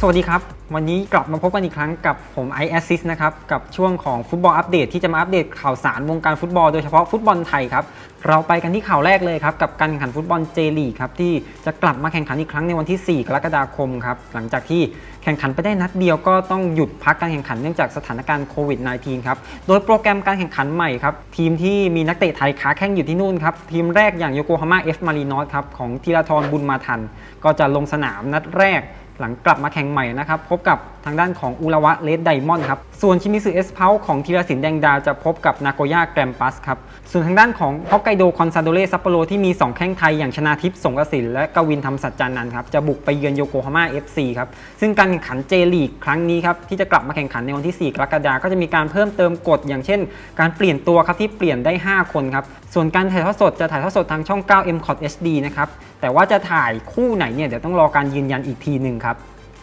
สวัสดีครับ วันนี้กลับมาพบกันอีกครั้งกับผม i Assist นะครับ กับช่วงของฟุตบอลอัปเดตที่จะมาอัปเดตข่าวสารวงการฟุตบอลโดยเฉพาะฟุตบอลไทยครับ เราไปกันที่ข่าวแรกเลยครับ กับการแข่งขันฟุตบอลเจลีครับ ที่จะกลับมาแข่งขันอีกครั้งในวันที่ 4 กรกฎาคมครับ หลังจากที่แข่งขันไปได้นัดเดียวก็ต้องหยุดพักการแข่งขันเนื่องจากสถานการณ์โควิด -19 ครับ โดยโปรแกรมการแข่งขันใหม่ครับทีมที่มีนักเตะไทยค้าแข่งอยู่ที่นู่นครับทีมแรกอย่างโยโกฮาม่าเอฟมารีนอสครับของธีรทรบุญมาทัน ก็จะลงสนามนัดแรก หลังกลับมาแข่งใหม่นะครับพบกับ ทางด้านของอุระวะเลดไดมอนด์ครับ ส่วนชิมิสึเอสเพาของธีรศิลป์แดงดาจะพบกับนาโกย่าแกรมปัสครับ ส่วนทางด้านของฮอกไกโดคอนซาโดเรซัปโปโรที่มี 2 แข้งไทยอย่างชนาทิพย์สงกระสินและกวินธรรมสัจจานันท์ครับ จะบุกไปเยือนโยโกฮาม่า FC ครับ ซึ่งการแข่งขันเจลีกครั้งนี้ครับ ที่จะกลับมาแข่งขันในวันที่ 4 กรกฎาคมก็จะมีการเพิ่มเติมกฎอย่างเช่น การเปลี่ยนตัวครับที่เปลี่ยนได้ 5 คนครับส่วนการถ่ายทอดสดจะถ่ายทอดสดทางช่อง 9 m c o t HD นะครับแต่ว่าจะถ่ายคู่ไหนเนี่ยเดี๋ยวต้องรอการยืนยันอีกทีหนึ่งครับ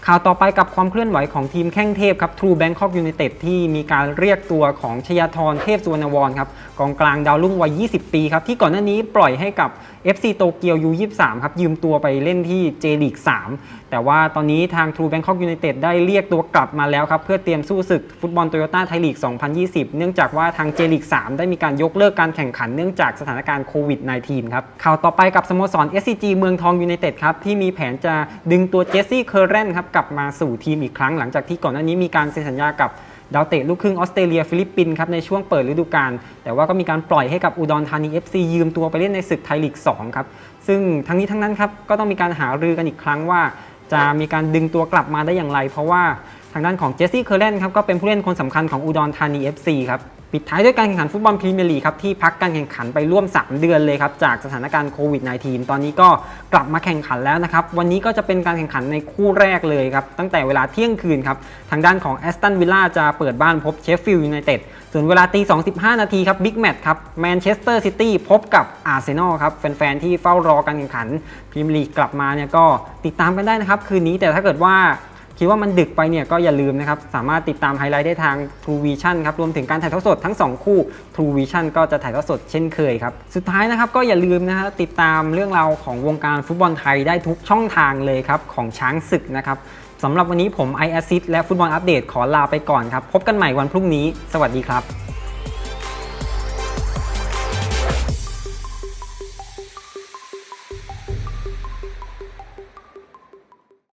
ข่าวต่อไปกับความเคลื่อนไหวของทีมแข้งเทพครับ True Bangkok United ที่มีการเรียกตัวของชยาธรเทพสุวรรณวรครับกองกลางดาวรุ่งวัย 20 ปีครับที่ก่อนหน้านี้ปล่อยให้กับ FC โตเกียว U23 ครับยืมตัวไปเล่นที่ J League 3แต่ว่าตอนนี้ทาง True Bangkok United ได้เรียกตัวกลับมาแล้วครับเพื่อเตรียมสู้ศึกฟุตบอลโตโยต้าไทยลีก 2020 เนื่องจากว่าทาง J League 3ได้มีการยกเลิกการแข่งขันเนื่องจากสถานการณ์โควิด -19 ครับข่าวต่อไปกับสโมสร SCG เมืองทองยูไนเต็ดครับที่มีแผนจะดึงตัวเจสซี่เคอร์เรนครับกลับมาสู่ทีมอีกครั้ง หลังจากที่ก่อนหน้านี้มีการเซ็นสัญญากับดาวเตะลูกครึ่งออสเตรเลียฟิลิปปินส์ครับในช่วงเปิดฤดูกาลแต่ว่าก็มีการปล่อยให้กับอุดรธานี FC ยืมตัวไปเล่นในศึกไทยลีก2ครับซึ่งทั้งนี้ทั้งนั้นครับก็ต้องมีการหารือกันอีกครั้งว่า จะมีการดึงตัวกลับมาได้อย่างไร เพราะว่าทางด้านของเจสซี่เคอร์เลนครับก็เป็นผู้เล่นคนสำคัญของอุดรธานี FC ครับ ปิดท้ายด้วยการแข่งขันฟุตบอลพรีเมียร์ลีกครับที่พักการแข่งขันไปร่วม 3 เดือนเลยครับจากสถานการณ์โควิด -19 ตอนนี้ก็กลับมาแข่งขันแล้วนะครับวันนี้ก็จะเป็นการแข่งขันในคู่แรกเลยครับตั้งแต่เวลาเที่ยงคืนครับทางด้านของแอสตันวิลล่าจะเปิดบ้านพบเชฟฟิลด์ยูไนเต็ดส่วนเวลาตี2.15 นาทีครับบิ๊กแมตช์ครับแมนเชสเตอร์ซิตี้พบกับอาร์เซนอลครับแฟนๆที่เฝ้ารอการแข่งขันพรีเมียร์ลีกกลับมาเนี่ยก็ติดตามกันได้นะครับคืนนี้แต่ถ้าเกิดว่า คิดว่ามันดึกไปเนี่ยก็อย่าลืมนะครับ สามารถติดตามไฮไลท์ได้ทาง True Vision ครับ รวมถึงการถ่ายทอดสดทั้ง 2 คู่ True Vision ก็จะถ่ายทอดสดเช่นเคยครับ สุดท้ายนะครับก็อย่าลืมนะฮะติดตามเรื่องราวของวงการฟุตบอลไทยได้ทุกช่องทางเลยครับ ของช้างศึกนะครับสำหรับวันนี้ผม i a s s i s t และฟุตบอลอัปเดตขอลาไปก่อนครับ พบกันใหม่วันพรุ่งนี้ สวัสดีครับ